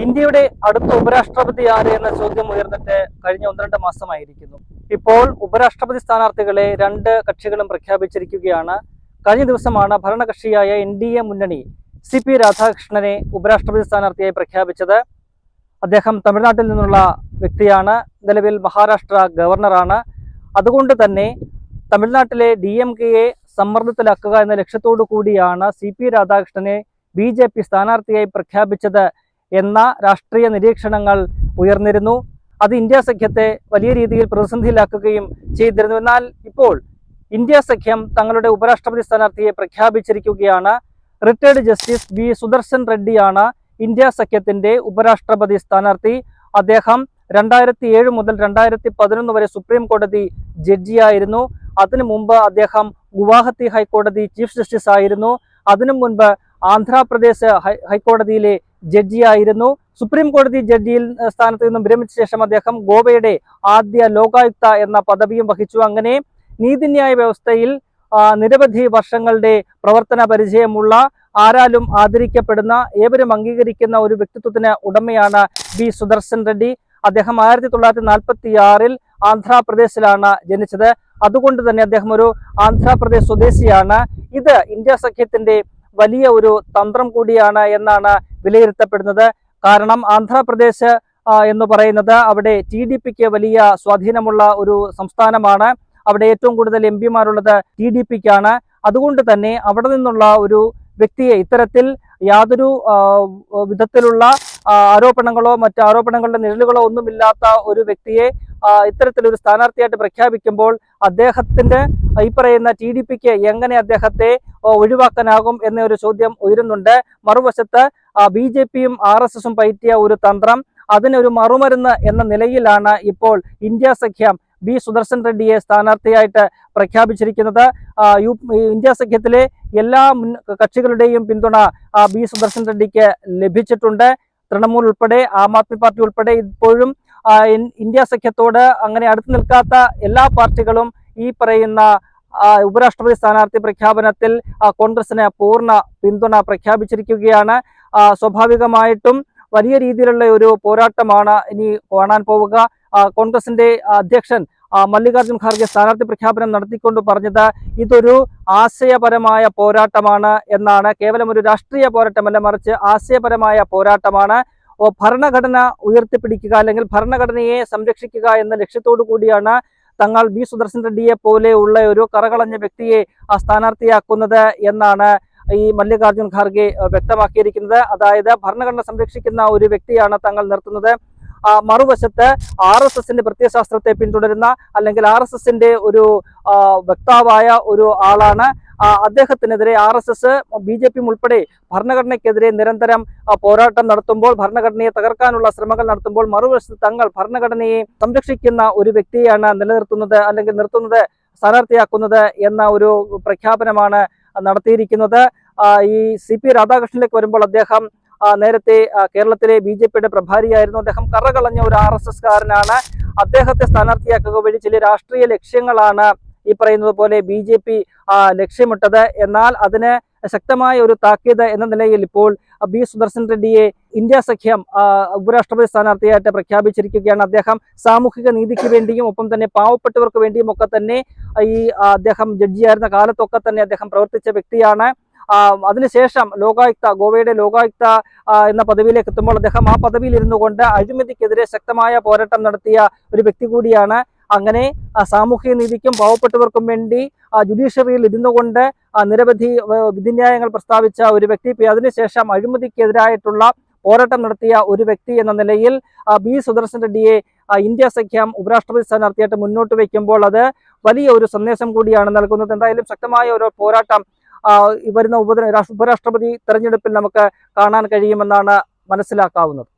ഇന്ത്യയുടെ അടുത്ത ഉപരാഷ്ട്രപതി ആര് എന്ന ചോദ്യം ഉയർന്നിട്ട് കഴിഞ്ഞ ഒന്ന് രണ്ട് മാസമായിരിക്കുന്നു. ഇപ്പോൾ ഉപരാഷ്ട്രപതി സ്ഥാനാർത്ഥികളെ രണ്ട് കക്ഷികളും പ്രഖ്യാപിച്ചിരിക്കുകയാണ്. കഴിഞ്ഞ ദിവസമാണ് ഭരണകക്ഷിയായ എൻ ഡി എ മുന്നണി സി പി രാധാകൃഷ്ണനെ ഉപരാഷ്ട്രപതി സ്ഥാനാർത്ഥിയായി പ്രഖ്യാപിച്ചത്. അദ്ദേഹം തമിഴ്നാട്ടിൽ നിന്നുള്ള വ്യക്തിയാണ്. നിലവിൽ മഹാരാഷ്ട്ര ഗവർണറാണ്. അതുകൊണ്ട് തന്നെ തമിഴ്നാട്ടിലെ ഡി എം കെയെ സമ്മർദ്ദത്തിലാക്കുക എന്ന ലക്ഷ്യത്തോടു കൂടിയാണ് സി പി രാധാകൃഷ്ണനെ ബി ജെ പി സ്ഥാനാർത്ഥിയായി പ്രഖ്യാപിച്ചത് എന്ന രാഷ്ട്രീയ നിരീക്ഷണങ്ങൾ ഉയർന്നിരുന്നു. അത് ഇന്ത്യ സഖ്യത്തെ വലിയ രീതിയിൽ പ്രതിസന്ധിയിലാക്കുകയും ചെയ്തിരുന്നു. എന്നാൽ ഇപ്പോൾ ഇന്ത്യ സഖ്യം തങ്ങളുടെ ഉപരാഷ്ട്രപതി സ്ഥാനാർത്ഥിയെ പ്രഖ്യാപിച്ചിരിക്കുകയാണ്. റിട്ടയർഡ് ജസ്റ്റിസ് ബി സുദർശൻ റെഡ്ഡിയാണ് ഇന്ത്യ സഖ്യത്തിന്റെ ഉപരാഷ്ട്രപതി സ്ഥാനാർത്ഥി. അദ്ദേഹം രണ്ടായിരത്തി ഏഴ് മുതൽ രണ്ടായിരത്തി പതിനൊന്ന് വരെ സുപ്രീം കോടതി ജഡ്ജിയായിരുന്നു. അതിനു മുമ്പ് അദ്ദേഹം ഗുവാഹത്തി ഹൈക്കോടതി ചീഫ് ജസ്റ്റിസ് ആയിരുന്നു അതിനു മുൻപ് ആന്ധ്രാപ്രദേശ് ഹൈക്കോടതിയിലെ ജഡ്ജിയായിരുന്നു. സുപ്രീം കോടതി ജഡ്ജിയിൽ സ്ഥാനത്ത് നിന്നും വിരമിച്ച ശേഷം അദ്ദേഹം ഗോവയുടെ ആദ്യ ലോകായുക്ത എന്ന പദവിയും വഹിച്ചു. അങ്ങനെ നീതിന്യായ വ്യവസ്ഥയിൽ നിരവധി വർഷങ്ങളുടെ പ്രവർത്തന പരിചയമുള്ള ആരാലും ആദരിക്കപ്പെടുന്ന ഏവരും അംഗീകരിക്കുന്ന ഒരു വ്യക്തിത്വത്തിന് ഉടമയാണ് ബി സുദർശൻ റെഡ്ഡി. അദ്ദേഹം ആയിരത്തി തൊള്ളായിരത്തി നാൽപ്പത്തി ആറിൽ ആന്ധ്രാപ്രദേശിലാണ് ജനിച്ചത്. അതുകൊണ്ട് തന്നെ അദ്ദേഹം ഒരു ആന്ധ്രാപ്രദേശ് സ്വദേശിയാണ്. ഇത് ഇന്ത്യ സഖ്യത്തിന്റെ വലിയ ഒരു തന്ത്രം കൂടിയാണ് എന്നാണ് വിലയിരുത്തപ്പെടുന്നത്. കാരണം ആന്ധ്രാപ്രദേശ് എന്ന് പറയുന്നത് അവിടെ ടി ഡി പിക്ക് വലിയ സ്വാധീനമുള്ള ഒരു സംസ്ഥാനമാണ്. അവിടെ ഏറ്റവും കൂടുതൽ എം പിമാരുള്ളത് ടി ഡി പിക്കാണ്. അതുകൊണ്ട് തന്നെ അവിടെ നിന്നുള്ള ഒരു വ്യക്തിയെ ഇത്തരത്തിൽ യാതൊരു വിധത്തിലുള്ള ആരോപണങ്ങളോ മറ്റ് ആരോപണങ്ങളുടെ നിഴലുകളോ ഒന്നുമില്ലാത്ത ഒരു വ്യക്തിയെ ഇത്തരത്തിലൊരു സ്ഥാനാർത്ഥിയായിട്ട് പ്രഖ്യാപിക്കുമ്പോൾ അദ്ദേഹത്തിന്റെ ഈ പറയുന്ന ടി ഡി പിക്ക് എങ്ങനെ അദ്ദേഹത്തെ ഒഴിവാക്കാനാകും എന്ന ഒരു ചോദ്യം ഉയരുന്നുണ്ട്. മറുവശത്ത് ബി ജെ പിയും ആർ എസ് എസും പയറ്റിയ ഒരു തന്ത്രം അതിനൊരു മറുമരുന്ന് എന്ന നിലയിലാണ് ഇപ്പോൾ ഇന്ത്യ സഖ്യം ബി സുദർശൻ റെഡ്ഡിയെ സ്ഥാനാർത്ഥിയായിട്ട് പ്രഖ്യാപിച്ചിരിക്കുന്നത്. യു ഇന്ത്യ സഖ്യത്തിലെ എല്ലാ കക്ഷികളുടെയും പിന്തുണ ബി സുദർശൻ റെഡ്ഡിക്ക് ലഭിച്ചിട്ടുണ്ട്. തൃണമൂൽ ഉൾപ്പെടെ ആം ആദ്മി പാർട്ടി ഉൾപ്പെടെ ഇപ്പോഴും ഇന്ത്യ സഖ്യത്തോട് അങ്ങനെ അടുത്ത് നിൽക്കാത്ത എല്ലാ പാർട്ടികളും ഈ പറയുന്ന ഉപരാഷ്ട്രപതി സ്ഥാനാർത്ഥി പ്രഖ്യാപനത്തിൽ കോൺഗ്രസിന് പൂർണ പിന്തുണ പ്രഖ്യാപിച്ചിരിക്കുകയാണ്. സ്വാഭാവികമായിട്ടും വലിയ രീതിയിലുള്ള ഒരു പോരാട്ടമാണ് ഇനി കാണാൻ പോവുക. കോൺഗ്രസിന്റെ അധ്യക്ഷൻ മല്ലികാർജുൻ ഖാർഗെ സ്ഥാനാർത്ഥി പ്രഖ്യാപനം നടത്തിക്കൊണ്ട് പറഞ്ഞത് ഇതൊരു ആശയപരമായ പോരാട്ടമാണ് എന്നാണ്. കേവലം ഒരു രാഷ്ട്രീയ പോരാട്ടമല്ല മറിച്ച് ആശയപരമായ പോരാട്ടമാണ്. ഭരണഘടന ഉയർത്തിപ്പിടിക്കുക അല്ലെങ്കിൽ ഭരണഘടനയെ സംരക്ഷിക്കുക എന്ന ലക്ഷ്യത്തോടു കൂടിയാണ് തങ്ങൾ ബി സുദർശൻ റെഡ്ഡിയെ പോലെ ഉള്ള ഒരു കറകളഞ്ഞ വ്യക്തിയെ സ്ഥാനാർത്ഥിയാക്കുന്നത് എന്നാണ് ഈ മല്ലികാർജുൻ ഖാർഗെ വ്യക്തമാക്കിയിരിക്കുന്നത്. അതായത് ഭരണഘടന സംരക്ഷിക്കുന്ന ഒരു വ്യക്തിയാണ് തങ്ങൾ നിർത്തുന്നത്. മറുവശത്ത് ആർ എസ് എസിന്റെ പ്രത്യയശാസ്ത്രത്തെ പിന്തുടരുന്ന അല്ലെങ്കിൽ ആർ എസ് എസിന്റെ ഒരു വക്താവായ ഒരു ആളാണ്. അദ്ദേഹത്തിനെതിരെ R S S B J P ഉൾപ്പെടെ ഭരണഘടനയ്ക്കെതിരെ നിരന്തരം പോരാട്ടം നടത്തുമ്പോൾ ഭരണഘടനയെ തകർക്കാനുള്ള ശ്രമങ്ങൾ നടത്തുമ്പോൾ മറുവശത്ത് തങ്ങൾ ഭരണഘടനയെ സംരക്ഷിക്കുന്ന ഒരു വ്യക്തിയാണ് നിലനിർത്തുന്നത് അല്ലെങ്കിൽ നിർത്തുന്നത് സ്ഥാനാർത്ഥിയാക്കുന്നത് എന്ന ഒരു പ്രഖ്യാപനമാണ് നടത്തിയിരിക്കുന്നത്. ഈ സി പി രാധാകൃഷ്ണനിലേക്ക് വരുമ്പോൾ അദ്ദേഹം നേരത്തെ കേരളത്തിലെ ബി ജെ പിയുടെ പ്രഭാരിയായിരുന്നു. അദ്ദേഹം കറകളഞ്ഞ ഒരു ആർ എസ് എസ് കാരനാണ്. അദ്ദേഹത്തെ സ്ഥാനാർത്ഥിയാക്കുക വഴി ചില രാഷ്ട്രീയ ലക്ഷ്യങ്ങളാണ് ഈ പറയുന്നത് പോലെ ബി ജെ പി ലക്ഷ്യമിട്ടത്. എന്നാൽ അതിന് ശക്തമായ ഒരു താക്കീത് എന്ന നിലയിൽ ഇപ്പോൾ ബി സുദർശൻ റെഡ്ഡിയെ ഇന്ത്യ സഖ്യം ഉപരാഷ്ട്രപതി സ്ഥാനാർത്ഥിയായിട്ട് പ്രഖ്യാപിച്ചിരിക്കുകയാണ്. അദ്ദേഹം സാമൂഹിക നീതിക്ക് വേണ്ടിയും ഒപ്പം തന്നെ പാവപ്പെട്ടവർക്ക് വേണ്ടിയും ഒക്കെ തന്നെ ഈ അദ്ദേഹം ജഡ്ജിയായിരുന്ന കാലത്തൊക്കെ തന്നെ അദ്ദേഹം പ്രവർത്തിച്ച വ്യക്തിയാണ്. അതിനുശേഷം ലോകായുക്ത ഗോവയുടെ ലോകായുക്ത എന്ന പദവിയിലേക്ക് എത്തുമ്പോൾ അദ്ദേഹം ആ പദവിയിൽ ഇരുന്നു കൊണ്ട് അഴിമതിക്കെതിരെ ശക്തമായ പോരാട്ടം നടത്തിയ ഒരു വ്യക്തി കൂടിയാണ്. അങ്ങനെ സാമൂഹിക നീതിക്കും പാവപ്പെട്ടവർക്കും വേണ്ടി ജുഡീഷ്യറിയിൽ ഇരുന്നുകൊണ്ട് നിരവധി വിധിന്യായങ്ങൾ പ്രസ്താവിച്ച ഒരു വ്യക്തി അതിനുശേഷം അഴിമതിക്കെതിരായിട്ടുള്ള പോരാട്ടം നടത്തിയ ഒരു വ്യക്തി എന്ന നിലയിൽ ബി സുദർശൻ റെഡ്ഡിയെ ഇന്ത്യ സഖ്യം ഉപരാഷ്ട്രപതി സ്ഥാനാർത്ഥിയായിട്ട് മുന്നോട്ട് വയ്ക്കുമ്പോൾ അത് വലിയ ഒരു സന്ദേശം കൂടിയാണ് നൽകുന്നത്. എന്തായാലും ശക്തമായ ഒരു പോരാട്ടം വരുന്ന ഉപ ഉപരാഷ്ട്രപതി തെരഞ്ഞെടുപ്പിൽ നമുക്ക് കാണാൻ കഴിയുമെന്നാണ് മനസ്സിലാക്കാവുന്നത്.